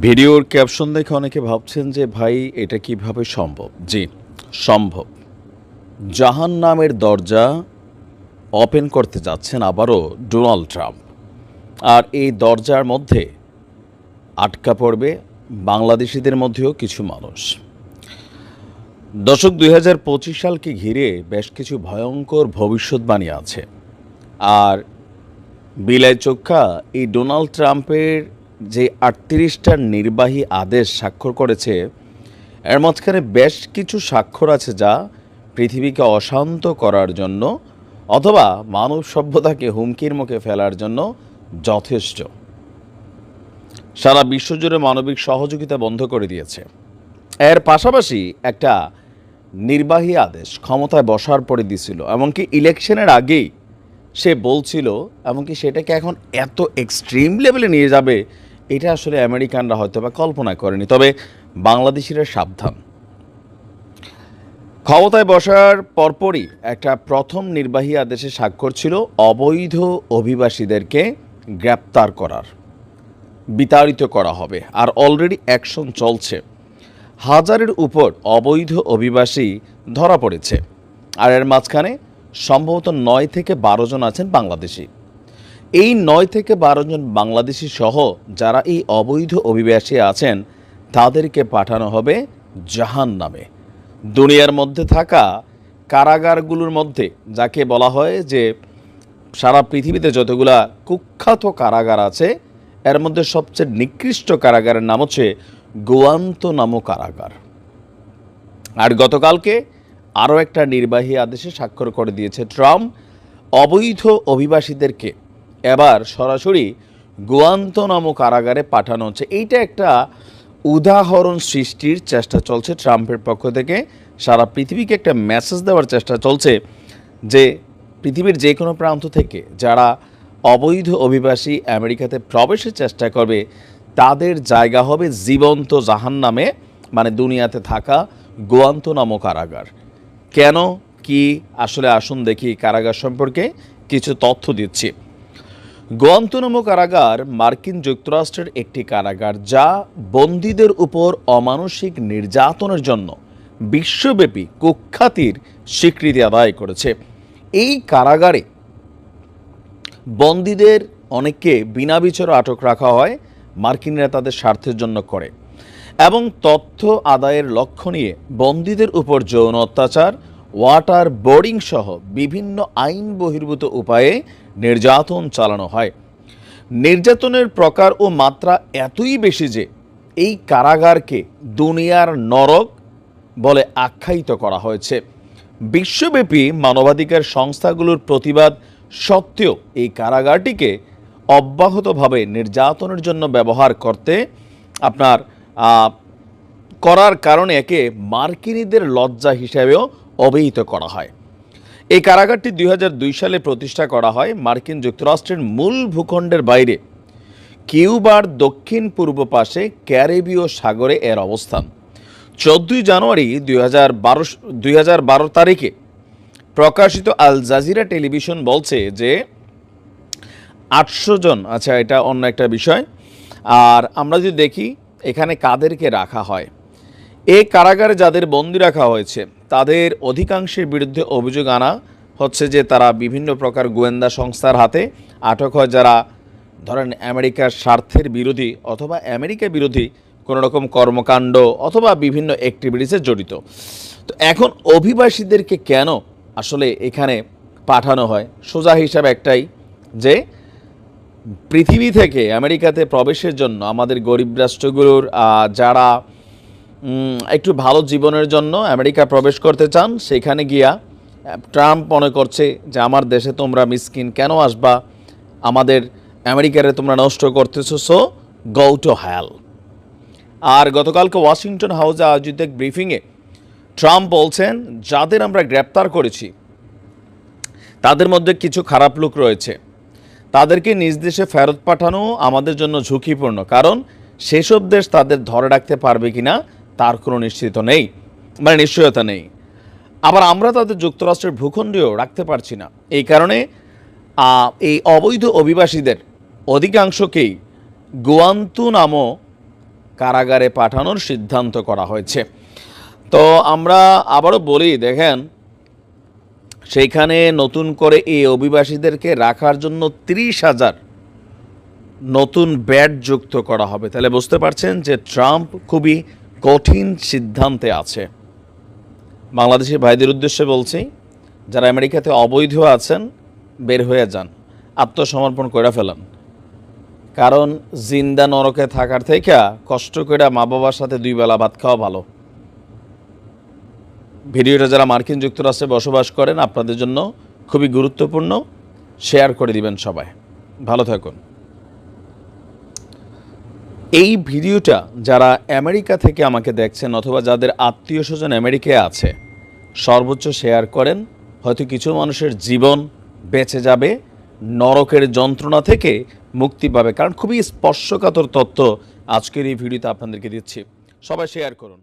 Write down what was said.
ভিডিওর ক্যাপশন দেখে অনেকে ভাবছেন যে, ভাই, এটা কীভাবে সম্ভব? জি, সম্ভব। জাহান নামের দরজা ওপেন করতে যাচ্ছেন আবারও ডোনাল্ড ট্রাম্প। আর এই দরজার মধ্যে আটকা পড়বে বাংলাদেশিদের মধ্যেও কিছু মানুষ। দশক দুই হাজার পঁচিশ সালকে ঘিরে বেশ কিছু ভয়ঙ্কর ভবিষ্যৎবাণী আছে। আর বিলাই চোখা এই ডোনাল্ড ট্রাম্পের যে আটত্রিশটার নির্বাহী আদেশ স্বাক্ষর করেছে, এর মাঝখানে বেশ কিছু স্বাক্ষর আছে যা পৃথিবীকে অশান্ত করার জন্য অথবা মানব সভ্যতাকে হুমকির মুখে ফেলার জন্য যথেষ্ট। সারা বিশ্বজুড়ে মানবিক সহযোগিতা বন্ধ করে দিয়েছে। এর পাশাপাশি একটা নির্বাহী আদেশ ক্ষমতায় বসার পরে দিছিল, এমনকি ইলেকশনের আগেই সে বলছিল, এমনকি সেটাকে এখন এত এক্সট্রিম লেভেলে নিয়ে যাবে এটা আসলে আমেরিকানরা হয়তো বা কল্পনা করেনি, তবে বাংলাদেশিরা সাবধান। ক্ষমতায় বসার পরপরই একটা প্রথম নির্বাহী আদেশে স্বাক্ষর ছিল অবৈধ অভিবাসীদেরকে গ্রেপ্তার করার। বিতাড়িত করা হবে, আর অলরেডি অ্যাকশন চলছে। হাজারের উপর অবৈধ অভিবাসী ধরা পড়েছে, আর এর মাঝখানে সম্ভবত নয় থেকে বারো জন আছেন বাংলাদেশি। এই নয় থেকে বারো জন বাংলাদেশি সহ যারা এই অবৈধ অভিবাসী আছেন, তাদেরকে পাঠানো হবে জাহান নামে দুনিয়ার মধ্যে থাকা কারাগারগুলোর মধ্যে, যাকে বলা হয় যে সারা পৃথিবীতে যতগুলা কুখ্যাত কারাগার আছে, এর মধ্যে সবচেয়ে নিকৃষ্ট কারাগারের নাম হচ্ছে গোয়ান্ত নামক কারাগার। আর গতকালকে আরও একটা নির্বাহী আদেশে স্বাক্ষর করে দিয়েছে ট্রাম্প, অবৈধ অভিবাসীদেরকে এবার সরাসরি গোয়ান্ত নামক কারাগারে পাঠানো হচ্ছে। এইটা একটা উদাহরণ সৃষ্টির চেষ্টা চলছে ট্রাম্পের পক্ষ থেকে। সারা পৃথিবীকে একটা মেসেজ দেওয়ার চেষ্টা চলছে যে পৃথিবীর যে কোনো প্রান্ত থেকে যারা অবৈধ অভিবাসী আমেরিকাতে প্রবেশের চেষ্টা করবে, তাদের জায়গা হবে জীবন্ত জাহান নামে মানে দুনিয়াতে থাকা গোয়ান্ত নামক কারাগার। কেন? কি? আসলে আসুন দেখি কারাগার সম্পর্কে কিছু তথ্য দিচ্ছি। গোয়ান্তনমো কারাগার মার্কিন যুক্তরাষ্ট্রের একটি কারাগার যা বন্দীদের উপর অমানসিক নির্যাতনের জন্য বিশ্বব্যাপী কুখ্যাতির স্বীকৃতি আদায় করেছে। এই কারাগারে বন্দীদের অনেককে বিনা বিচারে আটক রাখা হয় মার্কিনরা তাদের স্বার্থের জন্য করে। এবং তথ্য আদায়ের লক্ষ্য নিয়ে বন্দীদের উপর যৌন অত্যাচার ওয়াটার বোর্ডিং সহ বিভিন্ন আইন বহির্ভূত উপায়ে নির্যাতন চালানো হয়। নির্যাতনের প্রকার ও মাত্রা এতই বেশি যে এই কারাগারকে দুনিয়ার নরক বলে আখ্যায়িত করা হয়েছে। বিশ্বব্যাপী মানবাধিকার সংস্থাগুলোর প্রতিবাদ সত্ত্বেও এই কারাগারটিকে অব্যাহতভাবে নির্যাতনের জন্য ব্যবহার করতে আপনার করার কারণে একে মার্কিনীদের লজ্জা হিসেবেও অভিহিত করা হয়। এই কারাগারটি দুই হাজার দুই সালে প্রতিষ্ঠা করা হয় মার্কিন যুক্তরাষ্ট্রের মূল ভূখণ্ডের বাইরে। কিউবার দক্ষিণ পূর্ব পাশে ক্যারেবীয় সাগরে এর অবস্থান। চোদ্দই জানুয়ারি দুই হাজার তারিখে প্রকাশিত আল জাজিরা টেলিভিশন বলছে যে আটশো জন আচ্ছা এটা অন্য একটা বিষয়। আর আমরা যদি দেখি, এখানে কাদেরকে রাখা হয়? এই কারাগারে যাদের বন্দি রাখা হয়েছে তাদের অধিকাংশের বিরুদ্ধে অভিযোগ আনা হচ্ছে যে তারা বিভিন্ন প্রকার গোয়েন্দা সংস্থার হাতে আটক হয় যারা ধরেন আমেরিকার স্বার্থের বিরোধী অথবা আমেরিকা বিরোধী কোনো রকম কর্মকাণ্ড অথবা বিভিন্ন অ্যাক্টিভিটিসে জড়িত। তো এখন অভিবাসীদেরকে কেন আসলে এখানে পাঠানো হয়? সোজা হিসাব একটাই যে পৃথিবী থেকে আমেরিকাতে প্রবেশের জন্য আমাদের গরিব রাষ্ট্রগুলোর যারা একটু ভালো জীবনের জন্য আমেরিকা প্রবেশ করতে চান, সেখানে গিয়া ট্রাম্প মনে করছে যে আমার দেশে তোমরা মিসকিন কেন আসবা? আমাদের আমেরিকারে তোমরা নষ্ট করতেছো, সো গৌ টু হ্যাল আর গতকালকে ওয়াশিংটন হাউসে আয়োজিত এক ব্রিফিংয়ে ট্রাম্প বলছেন, যাদের আমরা গ্রেপ্তার করেছি, তাদের মধ্যে কিছু খারাপ লোক রয়েছে। তাদেরকে নিজ দেশে ফেরত পাঠানো আমাদের জন্য ঝুঁকিপূর্ণ, কারণ সেসব দেশ তাদের ধরে রাখতে পারবে কিনা তার কোনো নিশ্চিত নেই মানে নিশ্চয়তা নেই। আবার আমরা তাদের যুক্তরাষ্ট্রের ভূখণ্ডেও রাখতে পারছি না। এই কারণে এই অবৈধ অভিবাসীদের অধিকাংশকেই গোয়ান্তু নামও কারাগারে পাঠানোর সিদ্ধান্ত করা হয়েছে। তো আমরা আবারও বলি, দেখেন সেইখানে নতুন করে এই অভিবাসীদেরকে রাখার জন্য ত্রিশ হাজার নতুন ব্যাড যুক্ত করা হবে। তাহলে বুঝতে পারছেন যে ট্রাম্প খুবই কঠিন সিদ্ধান্তে আছে। বাংলাদেশি ভাইদের উদ্দেশ্যে বলছি, যারা আমেরিকাতে অবৈধ আছেন, বের হয়ে যান, আত্মসমর্পণ করে ফেলান। কারণ জিন্দা নরকে থাকার থেকে কষ্ট করে মা বাবার সাথে দুই বেলা ভাত খাওয়া ভালো। ভিডিওটা যারা মার্কিন যুক্তরাষ্ট্রে বসবাস করেন, আপনাদের জন্য খুবই গুরুত্বপূর্ণ। শেয়ার করে দিবেন সবাই। ভালো থাকুন। এই ভিডিওটা যারা আমেরিকা থেকে আমাকে দেখছেন অথবা যাদের আত্মীয় স্বজন আমেরিকায় আছে, সর্বোচ্চ শেয়ার করেন, হয়তো কিছু মানুষের জীবন বেঁচে যাবে, নরকের যন্ত্রণা থেকে মুক্তি পাবে। কারণ খুবই স্পর্শকাতর তথ্য আজকের এই ভিডিওতে আপনাদেরকে দিচ্ছি। সবাই শেয়ার করুন।